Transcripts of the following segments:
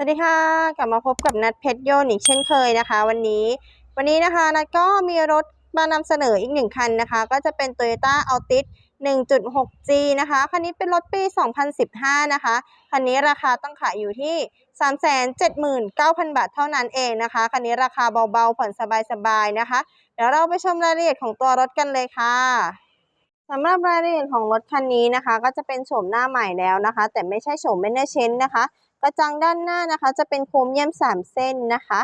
สวัสดีค่ะ กลับมาพบกับนัดเพชรโยนอีกเช่นเคยนะคะ วันนี้ วันนี้นะคะนัดก็มีรถมานำเสนออีกหนึ่งคันนะคะ ก็จะเป็น Toyota Altis 1.6G นะคะ คันนี้เป็นรถปี 2015 นะคะ คันนี้ราคาต้องขายอยู่ที่ 379,000 บาทเท่านั้นเองนะคะ คันนี้ราคาเบาๆ ผ่อนสบายๆนะคะ เดี๋ยวเราไปชมรายละเอียดของตัวรถกันเลยค่ะสำหรับรายละเอียดของรถคันนี้นะคะ ก็จะเป็นโฉมหน้าใหม่แล้วนะคะ แต่ไม่ใช่โฉมเมนเนเชนนะคะ กระจังด้านหน้านะคะจะเป็นโครเมียม 3 เส้นนะคะ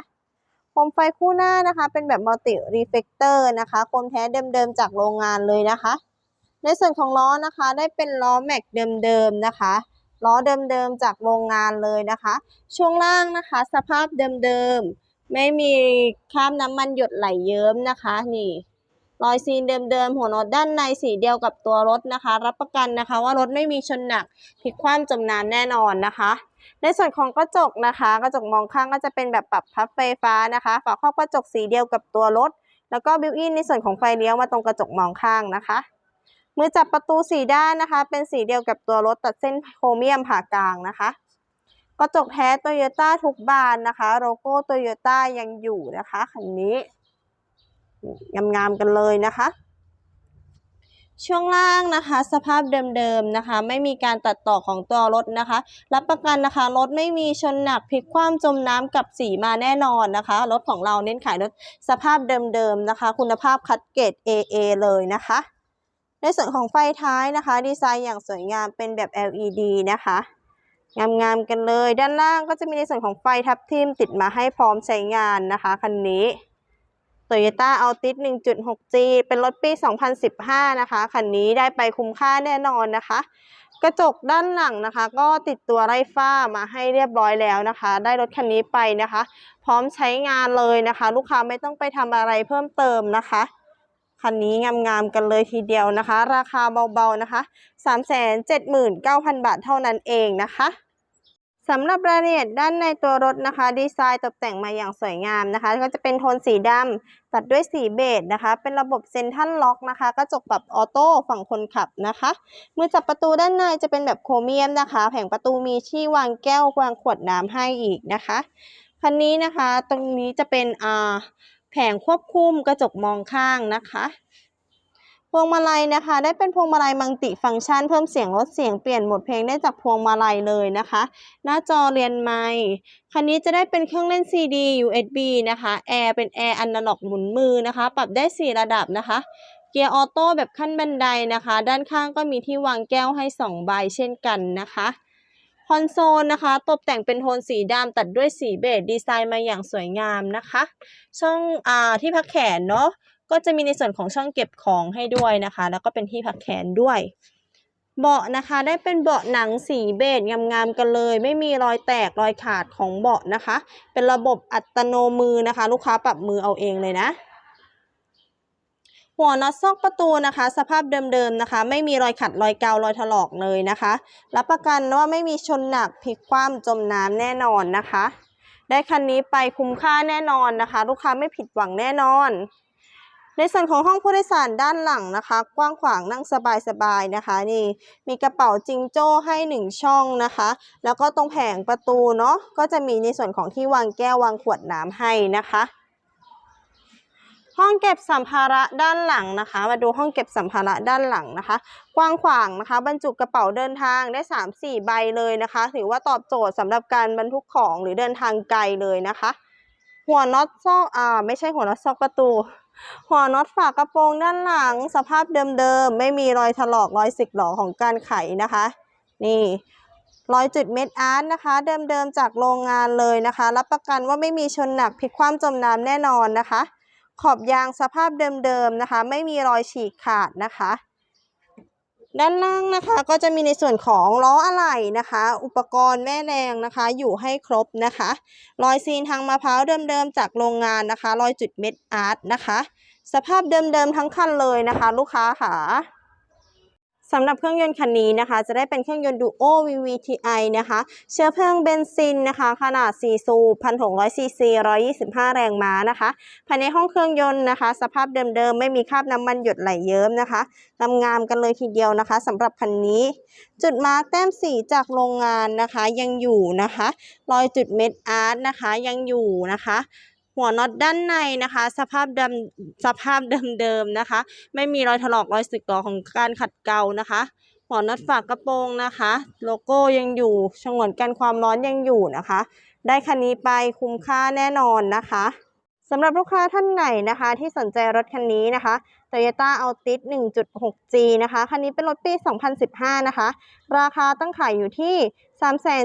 โคมไฟคู่หน้านะคะเป็นแบบมัลติรีเฟกเตอร์นะคะโคมแท้เดิมๆจากโรงงานเลยนะคะ ในส่วนของล้อนะคะได้เป็นล้อแม็กเดิมๆนะคะล้อเดิมๆจากโรงงานเลยนะคะ ช่วงล่างนะคะ สภาพเดิมๆไม่มีคราบน้ำมันหยดไหลเยิ้มนะคะนี่รอยซีนเดิมๆหัวน็อตด้านในสีเดียวกับตัวรถนะคะ รับประกันนะคะว่ารถไม่มีชนหนักพลิกคว่ำจมน้ำแน่นอนนะคะ ในส่วนของกระจกนะคะ กระจกมองข้างก็จะเป็นแบบปรับพับไฟฟ้านะคะฝาครอบกระจกสีเดียวกับตัวรถ แล้วก็บิวอินในส่วนของไฟเลี้ยวมาตรงกระจกมองข้างนะคะ มือจับประตูสีด้านนะคะ เป็นสีเดียวกับตัวรถตัดเส้นโครเมียมผ่ากลางนะคะ กระจกแท้โตโยต้าทุกบานนะคะ โลโก้โตโยต้ายังอยู่นะคะคันนี้งามๆกันเลยนะคะ ช่วงล่างนะคะสภาพเดิมๆนะคะ ไม่มีการตัดต่อของตัวรถนะคะ รับประกันนะคะรถไม่มีชนหนักพลิกคว่ำจมน้ำกับสีมาแน่นอนนะคะรถของเราเน้นขายรถสภาพเดิมๆนะคะ คุณภาพคัดเกรด AA เลยนะคะ ในส่วนของไฟท้ายนะคะ ดีไซน์อย่างสวยงามเป็นแบบ LED นะคะงามๆกันเลย ด้านล่างก็จะมีในส่วนของไฟทับทิมติดมาให้พร้อมใช้งานนะคะคันนี้ Toyota Altis 1.6G เป็นรถปี 2015 นะคะ คันนี้ได้ไปคุ้มค่าแน่นอนนะคะ กระจกด้านหลังนะคะ ก็ติดตัวไร้ฝ้ามาให้เรียบร้อยแล้วนะคะ ได้รถคันนี้ไปนะคะ พร้อมใช้งานเลยนะคะ ลูกค้าไม่ต้องไปทำอะไรเพิ่มเติมนะคะคันนี้งามๆกันเลยทีเดียวนะคะ ราคาเบาๆนะคะ 379,000 บาทเท่านั้นเองนะคะ สำหรับรายละเอียดด้านในตัวรถนะคะ ดีไซน์ตกแต่งมาอย่างสวยงามนะคะ ก็จะเป็นโทนสีดำตัดด้วยสีเบจนะคะ เป็นระบบเซ็นทรัลล็อกนะคะกระจกปรับออโต้ฝั่งคนขับนะคะ มือจับประตูด้านในจะเป็นแบบโครเมียมนะคะ แผงประตูมีที่วางแก้ววางขวดน้ำให้อีกนะคะคันนี้นะคะ ตรงนี้จะเป็นอ่าแผงควบคุมกระจกมองข้างนะคะ พวงมาลัยนะคะ ได้เป็นพวงมาลัยมัลติฟังก์ชัน เพิ่มเสียงลดเสียงเปลี่ยนหมดเพลงได้จากพวงมาลัยเลยนะคะ หน้าจอเรียนไมค์คันนี้จะได้เป็นเครื่องเล่น CD USB นะคะแอร์เป็นแอร์อนาล็อกหมุนมือนะคะ ปรับได้ 4 ระดับนะคะ เกียร์ออโต้แบบขั้นบันไดนะคะ ด้านข้างก็มีที่วางแก้วให้ 2 ใบเช่นกันนะคะคอนโซลนะคะ ตกแต่งเป็นโทนสีดำตัดด้วยสีเบจดีไซน์มาอย่างสวยงามนะคะ ช่องอ่าที่พักแขนเนาะ ก็จะมีในส่วนของช่องเก็บของให้ด้วยนะคะ แล้วก็เป็นที่พักแขนด้วย เบาะนะคะได้เป็นเบาะหนังสีเบจงามๆกันเลย ไม่มีรอยแตกรอยขาดของเบาะนะคะ เป็นระบบอัตโนมือนะคะ ลูกค้าปรับมือเอาเองเลยนะหัวน็อตซอกประตูนะคะ สภาพเดิมๆนะคะ ไม่มีรอยขัดรอยกาวรอยถลอกเลยนะคะรับประกันว่าไม่มีชนหนักพลิกคว่ำจมน้ำแน่นอนนะคะ ได้คันนี้ไปคุ้มค่าแน่นอนนะคะ ลูกค้าไม่ผิดหวังแน่นอน ในส่วนของห้องผู้โดยสารด้านหลังนะคะ กว้างขวางนั่งสบายๆนะคะนี่มีกระเป๋าจิงโจ้ให้หนึ่งช่องนะคะ แล้วก็ตรงแผงประตูเนาะก็จะมีในส่วนของที่วางแก้ววางขวดน้ำให้นะคะห้องเก็บสัมภาระด้านหลังนะคะ มาดูห้องเก็บสัมภาระด้านหลังนะคะ กว้างขวางนะคะ บรรจุกระเป๋าเดินทางได้ 3-4 ใบเลยนะคะ ถือว่าตอบโจทย์สำหรับการบรรทุกของหรือเดินทางไกลเลยนะคะ หัวน็อตซอกอ่าไม่ใช่หัวน็อตซอกประตู หัวน็อตฝากระโปรงด้านหลังสภาพเดิมๆ ไม่มีรอยถลอกรอยสึกหรอของการไขนะคะ นี่รอยจุดเม็ดอาร์ตนะคะ เดิมๆจากโรงงานเลยนะคะ รับประกันว่าไม่มีชนหนักพลิกคว่ำจมน้ำแน่นอนนะคะ ขอบยางสภาพเดิมๆนะคะ ไม่มีรอยฉีกขาดนะคะ ด้านล่างนะคะก็จะมีในส่วนของล้ออะไหล่นะคะ อุปกรณ์แม่แรงนะคะ อยู่ให้ครบนะคะรอยซีนทางมะพร้าวเดิมๆจากโรงงานนะคะรอยจุดเม็ดอาร์ตนะคะ สภาพเดิมๆทั้งคันเลยนะคะ ลูกค้าค่ะ สำหรับเครื่องยนต์คันนี้นะคะ จะได้เป็นเครื่องยนต์ Duo VVTi นะคะ เชื้อเพลิงเบนซินนะคะ ขนาด 4 สูบ1,600ซีซี125 แรงม้านะคะ ภายในห้องเครื่องยนต์นะคะ สภาพเดิมๆ ไม่มีคราบน้ำมันหยดไหลเยิ้มนะคะงามๆกันเลยทีเดียวนะคะสำหรับคันนี้ จุดมาร์กแต้มสีจากโรงงานนะคะ ยังอยู่นะคะ รอยจุดเม็ดอาร์ตนะคะยังอยู่นะคะ หัวน็อตด้านในนะคะ สภาพเดิมสภาพเดิมๆนะคะ ไม่มีรอยถลอกรอยสึกหรอของการขัดเกลานะคะหัวน็อตฝากกระโปรงนะคะ โลโก้ยังอยู่ฉงนกันความร้อนยังอยู่นะคะ ได้คันนี้ไปคุ้มค่าแน่นอนนะคะสำหรับลูกค้าท่านไหนนะคะ ที่สนใจรถคันนี้นะคะ Toyota Altis 1.6G นะคะ คันนี้เป็นรถปี 2015 นะคะ ราคาตั้งขายอยู่ที่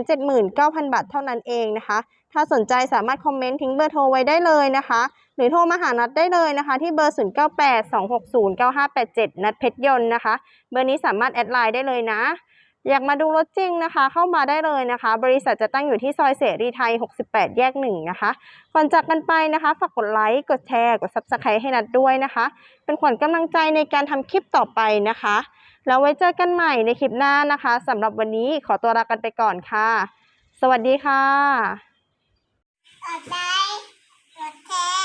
379,000 บาทเท่านั้นเองนะคะ ถ้าสนใจสามารถคอมเมนต์ทิ้งเบอร์โทรไว้ได้เลยนะคะ หรือโทรมาหานัดได้เลยนะคะ ที่เบอร์ 0982609587 นัดเพชรยนต์นะคะ เบอร์นี้สามารถแอดไลน์ได้เลยนะ อยากมาดูรถจริงนะคะ เข้ามาได้เลยนะคะ บริษัทจะตั้งอยู่ที่ซอยเสรีไทย 68 แยก 1 นะคะ ก่อนจากกันไปนะคะฝากกดไลค์กดแชร์กด Subscribe ให้นัดด้วยนะคะ เป็นขวัญกำลังใจในการทำคลิปต่อไปนะคะ แล้วไว้เจอกันใหม่ในคลิปหน้านะคะสำหรับวันนี้ขอตัวลากันไปก่อนค่ะ สวัสดีค่ะ Okay. Okay.